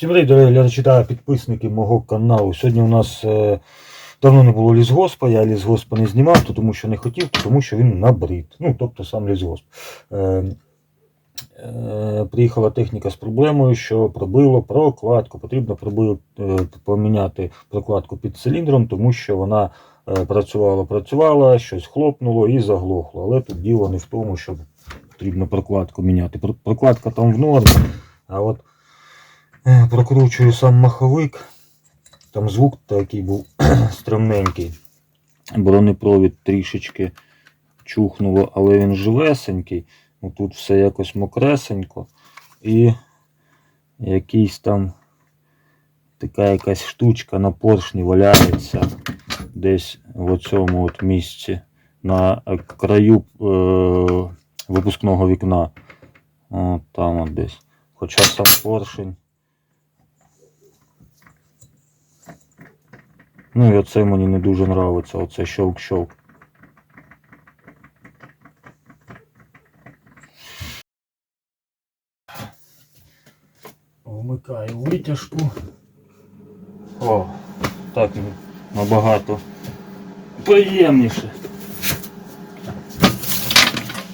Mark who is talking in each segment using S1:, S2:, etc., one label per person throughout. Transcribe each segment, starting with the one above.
S1: Всім привіт, дорогі глядачі та підписники мого каналу. Сьогодні у нас е, давно не було лісгоспа, я лісгоспа не знімав, то тому що не хотів, то тому що він набрид. Ну, тобто сам лісгосп. Е, е, приїхала техніка з проблемою, що пробило прокладку. Потрібно пробили, е, поміняти прокладку під циліндром, тому що вона е, працювала, працювала, щось хлопнуло і заглохло. Але тут діло не в тому, що потрібно прокладку міняти. Прокладка там в нормі, а от Прокручую сам маховик. Там звук такий був стрімненький. Бронепровід трішечки чухнуло, але він живесенький. Ну, Тут все якось мокресенько. І якийсь там така якась штучка на поршні валяється десь в цьому от місці на е, краю е- випускного вікна. От там от десь. Хоча сам поршень. Ну і оце мені не дуже нравиться, оце щелк-щелк. Вмикаю витяжку. О, так набагато приємніше.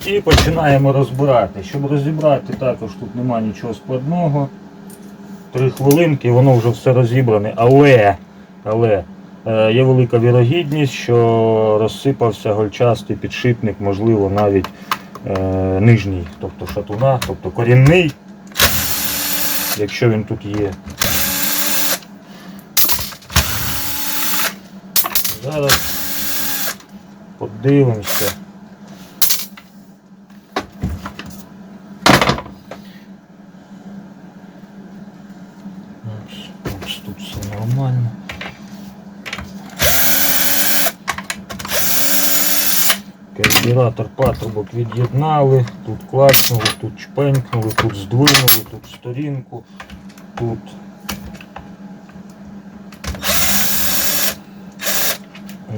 S1: І починаємо розбирати. Щоб розібрати, також тут нема нічого складного. Три хвилинки, воно вже все розібране, але, але є велика вірогідність, що розсипався гольчастий підшипник, можливо, навіть е, нижній, тобто шатуна, тобто корінний, якщо він тут є. Зараз подивимося. Ось, ось тут все нормально. Карбюратор патрубок від'єднали, тут клацнули, тут чпенькнули, тут здвинули, тут сторінку, тут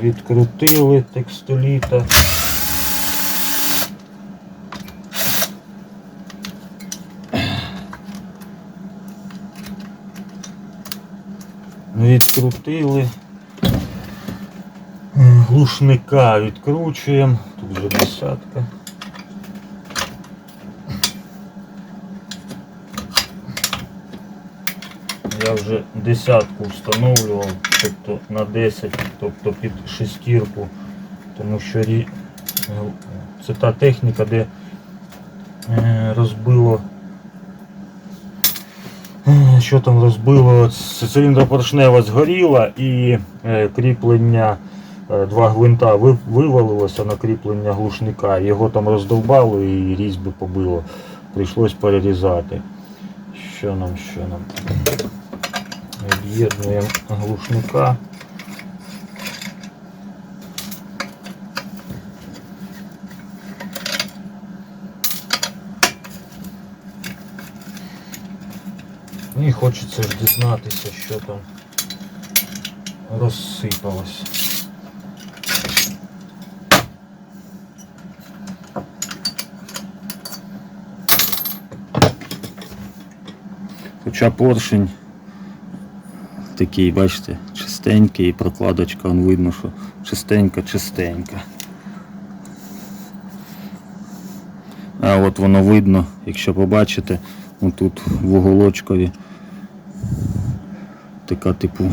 S1: відкрутили текстоліта. Відкрутили. Глушника відкручуємо. Тут вже десятка. Я вже десятку встановлював, тобто на 10, тобто під шестірку, тому що це та техніка, де е, розбило. е, Що там розбило? Циліндропоршнева згоріла і е, кріплення, два гвинта вивалилося на кріплення глушника. Його там роздовбало і різьби побило. Прийшлось перерізати. Що нам, що нам? Від'єднуємо глушника. І хочеться дізнатися, що там розсипалось. Хоча поршень такий, бачите, чистенький, і прокладочка, он видно, що чистенька, чистенька. А от воно видно, якщо побачите, отут в уголочкові така типу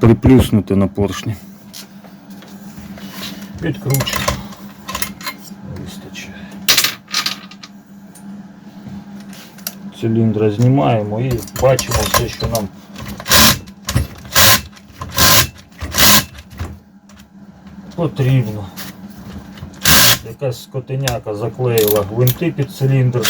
S1: приплюснуте на поршні. Підкручуємо. Циліндра знімаємо і бачимо все, що нам потрібно. Якась скотиняка заклеїла гвинти під циліндр.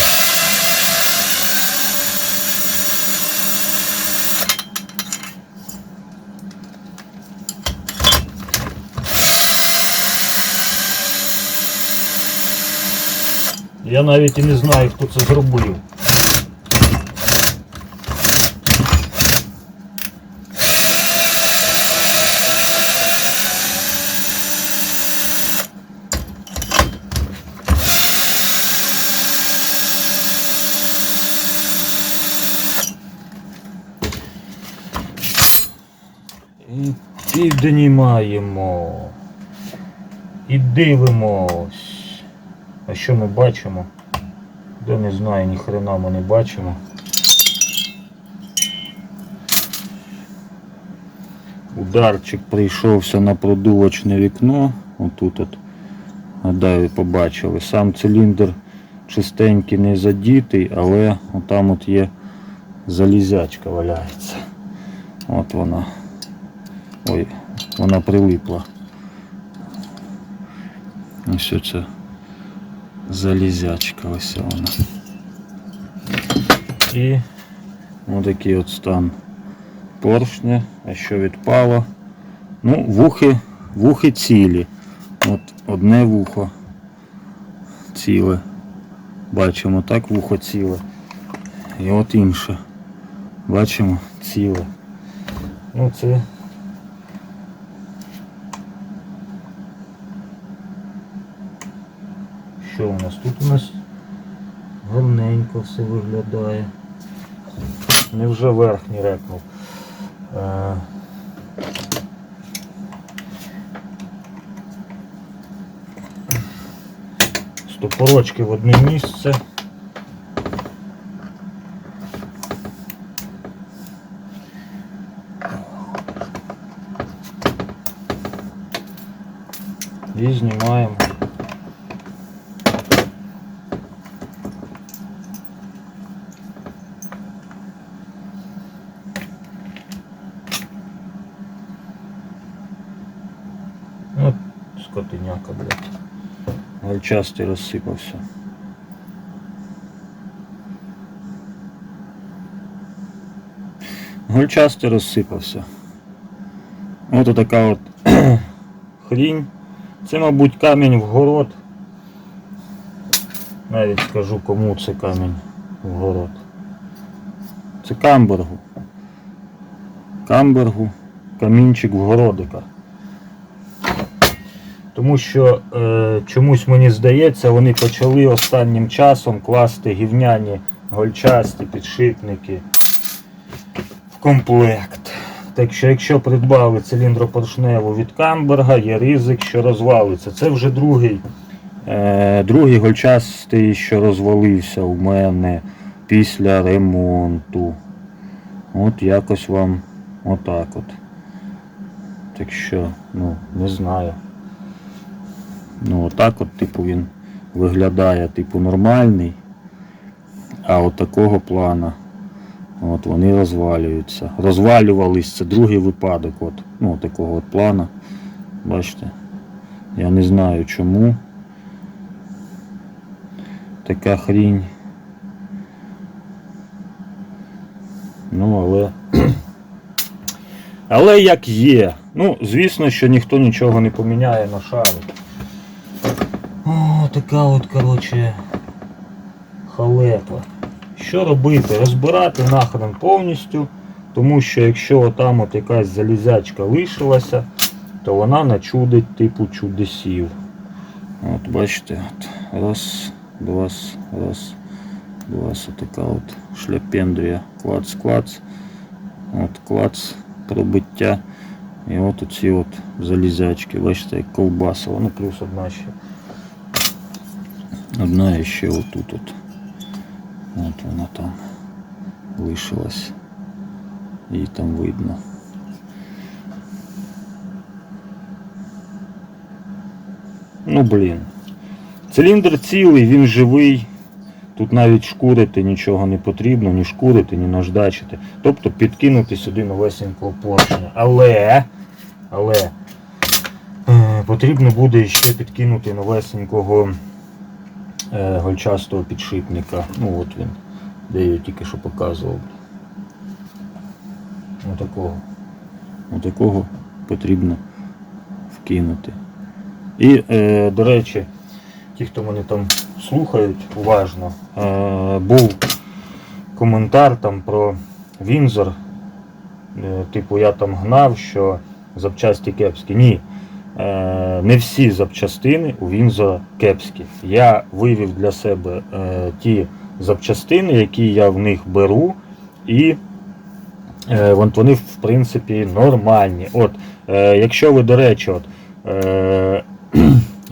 S1: Я навіть і не знаю, хто це зробив. І піднімаємо. І дивимось. А що ми бачимо? Де не знаю, ні хрена ми не бачимо. Ударчик прийшовся на продувочне вікно. Отут от. Гадаю, побачили. Сам циліндр чистенький, не задітий, але отам от є залізячка валяється. От вона. Ой, вона прилипла. Ось це залізячка ось вона. І отакий от стан поршня. А що відпало? Ну, вухи, вухи цілі. От одне вухо ціле. Бачимо, так вухо ціле. І от інше. Бачимо ціле. Ну це. Що у нас? Тут у нас гарненько все виглядає. Невже верхній рекнув. Е, Стопорочки в одне місце. І знімаємо. От скотиняка, блядь. Гальчастий розсипався. Гольчастий розсипався. От така от хрінь. Це, мабуть, камінь в город. Навіть скажу кому це камінь в город. Це камбергу. Камбергу, камінчик в городика. Тому що е, чомусь мені здається, вони почали останнім часом класти гівняні гольчасті підшипники в комплект. Так що, якщо придбали циліндропоршневу від Камберга, є ризик, що розвалиться. Це вже другий, е, другий гольчастий, що розвалився у мене після ремонту. От якось вам отак от. Так що, ну, не знаю. Ну, отак от, типу, він виглядає, типу, нормальний. А от такого плана. От вони розвалюються. Розвалювались, це другий випадок. От, ну, такого от плана. Бачите? Я не знаю чому. Така хрінь. Ну, але. Але як є. Ну, звісно, що ніхто нічого не поміняє на шару. Така от, коротше, халепа. Що робити? Розбирати нахрен повністю, тому що якщо там от якась залізячка лишилася, то вона начудить типу чудесів. От бачите, от, раз, два, раз, два, така от шляпендрія, клац, клац, от клац, пробиття. І от оці от залізячки, бачите, як ковбасова, ну плюс одна ще. Одна ще отут от. От вона там лишилась. Її там видно. Ну блін. Циліндр цілий, він живий. Тут навіть шкурити нічого не потрібно, ні шкурити, ні наждачити. Тобто підкинути сюди новесенького поршня. Але, але е, потрібно буде ще підкинути новесенького гольчастого підшипника. Ну от він, де я його тільки що показував. Отакого. Отакого потрібно вкинути. І, е, до речі, ті, хто мене там слухають уважно, е, був коментар там про Вінзор. Е, типу я там гнав, що запчасті кепські. Ні. Е, не всі запчастини у Вінзора кепські. Я вивів для себе е, ті запчастини, які я в них беру, і Е, вони в принципі нормальні. От, якщо ви, до речі, от,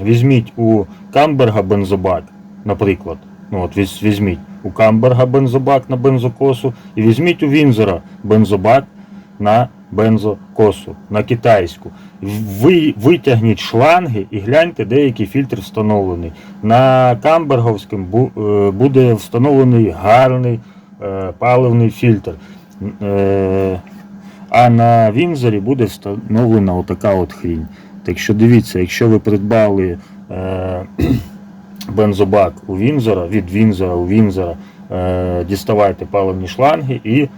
S1: візьміть у Камберга бензобак, наприклад. Ну, от, віз- візьміть у Камберга бензобак на бензокосу і візьміть у Вінзера бензобак на бензокосу, на китайську. Ви витягніть шланги і гляньте, де який фільтр встановлений. На Камберговському е, буде встановлений гарний е, паливний фільтр. Е, А на Вінзорі буде встановлена отака от хрінь. Так що дивіться, якщо ви придбали бензобак у Вінзора, від Вінзора у Вінзора, діставайте паливні шланги і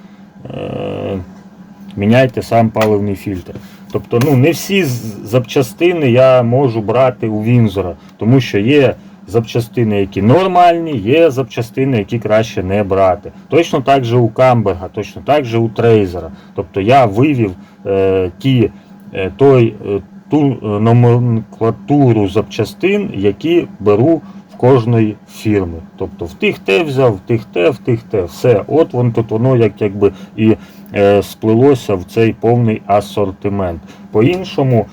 S1: міняйте сам паливний фільтр. Тобто, ну не всі запчастини я можу брати у Вінзора, тому що є запчастини, які нормальні, є запчастини, які краще не брати. Точно так же у Камберга, точно так же у Трейзера. Тобто я вивів е, ті, е, той, е, ту е, номенклатуру запчастин, які беру кожної фірми. Тобто в тих те взяв, в тих те, в тих те. Все. От воно тут воно як якби і е, сплилося в цей повний асортимент. По-іншому,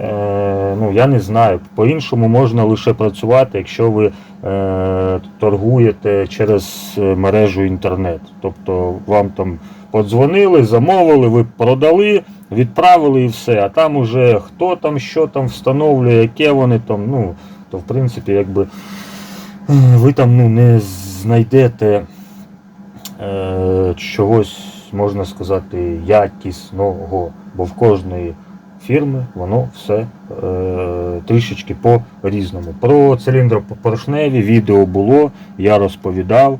S1: е, ну я не знаю, по-іншому можна лише працювати, якщо ви е, торгуєте через е, мережу інтернет. Тобто вам там подзвонили, замовили, ви продали, відправили і все. А там уже хто там, що там встановлює, яке вони там, ну, то в принципі, якби ви там ну, не знайдете е, чогось, можна сказати, якісного, бо в кожної фірми воно все е, трішечки по-різному. Про циліндропоршневі відео було, я розповідав,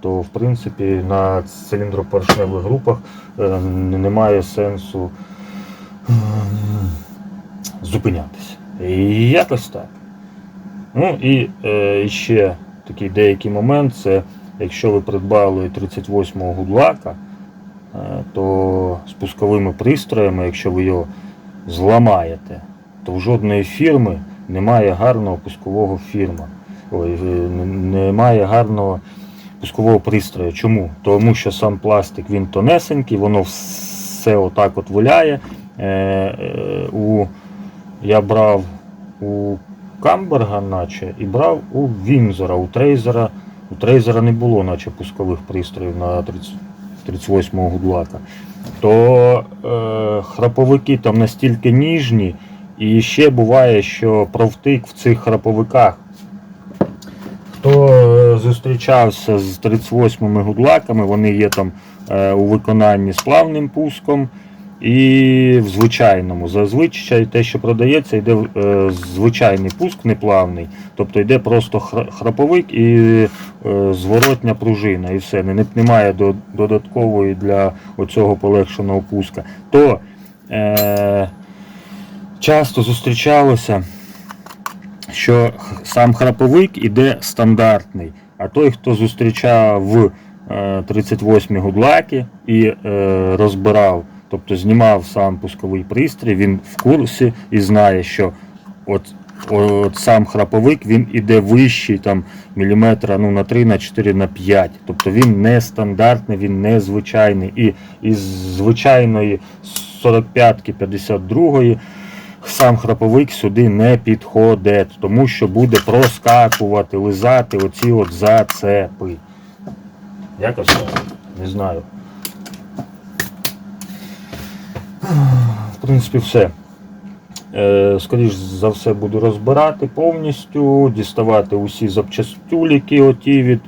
S1: то в принципі на циліндропоршневих групах е, немає сенсу ем, зупинятися. І якось так. Ну і е, ще такий деякий момент це якщо ви придбали 38-го гудлака, е, то з пусковими пристроями, якщо ви його зламаєте, то в жодної фірми немає гарного пускового фірма. Ой, немає гарного пускового пристрою. Чому? Тому що сам пластик він тонесенький, воно все отак от виляє. Е, е, у, я брав у Камберга, наче, і брав у Вінзора, у Трейзера. У Трейзера не було, наче пускових пристроїв на 30, 38-го гудлака. То е, храповики там настільки ніжні, і ще буває, що провтик в цих храповиках. Хто е, зустрічався з 38-ми гудлаками, вони є там е, у виконанні з плавним пуском і в звичайному. Зазвичай те, що продається, йде е, звичайний пуск неплавний, тобто йде просто храповик і е, зворотня пружина, і все. Не- Немає до- додаткової для оцього полегшеного пуска. То е, часто зустрічалося що сам храповик іде стандартний, а той, хто зустрічав в е, 38 гудлаки і е, розбирав, тобто знімав сам пусковий пристрій, він в курсі і знає, що от, от сам храповик він іде вищий там міліметра ну, на 3, на 4, на 5. Тобто він не стандартний, він не звичайний. І із звичайної 45-ки 52-ї сам храповик сюди не підходить, тому що буде проскакувати, лизати оці от зацепи. Якось не знаю. В принципі, все. Е, Скоріш за все буду розбирати повністю, діставати усі запчастюліки оті від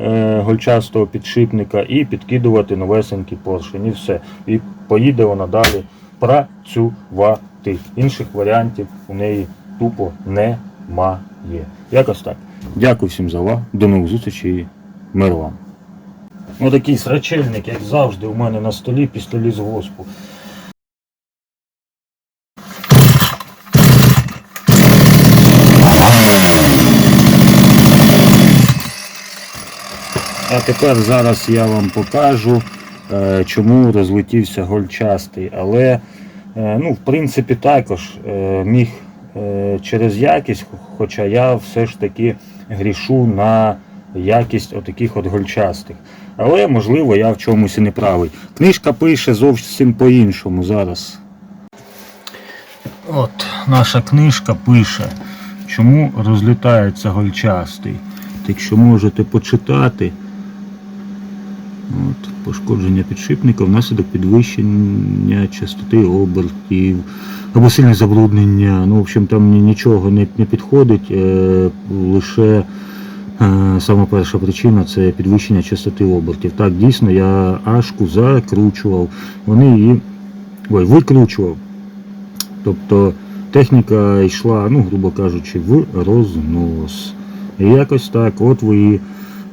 S1: е, гольчастого підшипника і підкидувати новесенький поршень. І все. І поїде вона далі працювати. Інших варіантів у неї тупо немає. Якось так. Дякую всім за увагу. До нових зустрічей мир вам. Отакий срачельник, як завжди, у мене на столі після лісгоспу. Тепер зараз я вам покажу, е, чому розлетівся гольчастий. Але, е, ну, в принципі, також е, міг через якість, хоча я все ж таки грішу на якість отаких от гольчастих. Але можливо я в чомусь і не правий. Книжка пише зовсім по-іншому зараз. От наша книжка пише, чому розлітається гольчастий. Якщо можете почитати. От, пошкодження підшипника внаслідок підвищення частоти обертів або сильне забруднення. Ну, в общем, там нічого не, не підходить. Е, лише е, сама перша причина це підвищення частоти обертів. Так, дійсно, я ашку закручував. Вони її ой, викручував. Тобто техніка йшла, ну, грубо кажучи, в рознос. І якось так, от ви і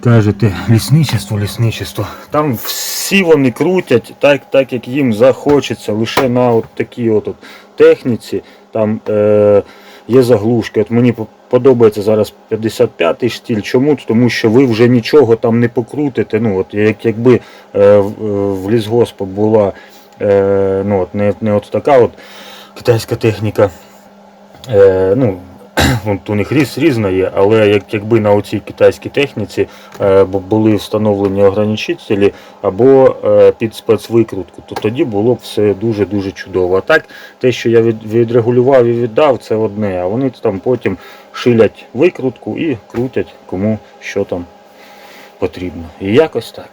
S1: кажете, лісничество, лісничество. Там всі вони крутять так, так як їм захочеться, лише на от такій от, от техніці. Там е, є заглушки. От мені подобається зараз 55-й штіль. Чому? Тому що ви вже нічого там не покрутите. Ну, от, як, якби е, в, е, в лісгоспу була е, ну, от, не, не от така от китайська техніка. Е, ну, от у них різ, різна є, але як, якби на оцій китайській техніці е, були встановлені ограничителі або е, під спецвикрутку, то тоді було б все дуже-дуже чудово. А так, те, що я від, відрегулював і віддав, це одне, а вони там потім шилять викрутку і крутять кому що там потрібно. І якось так.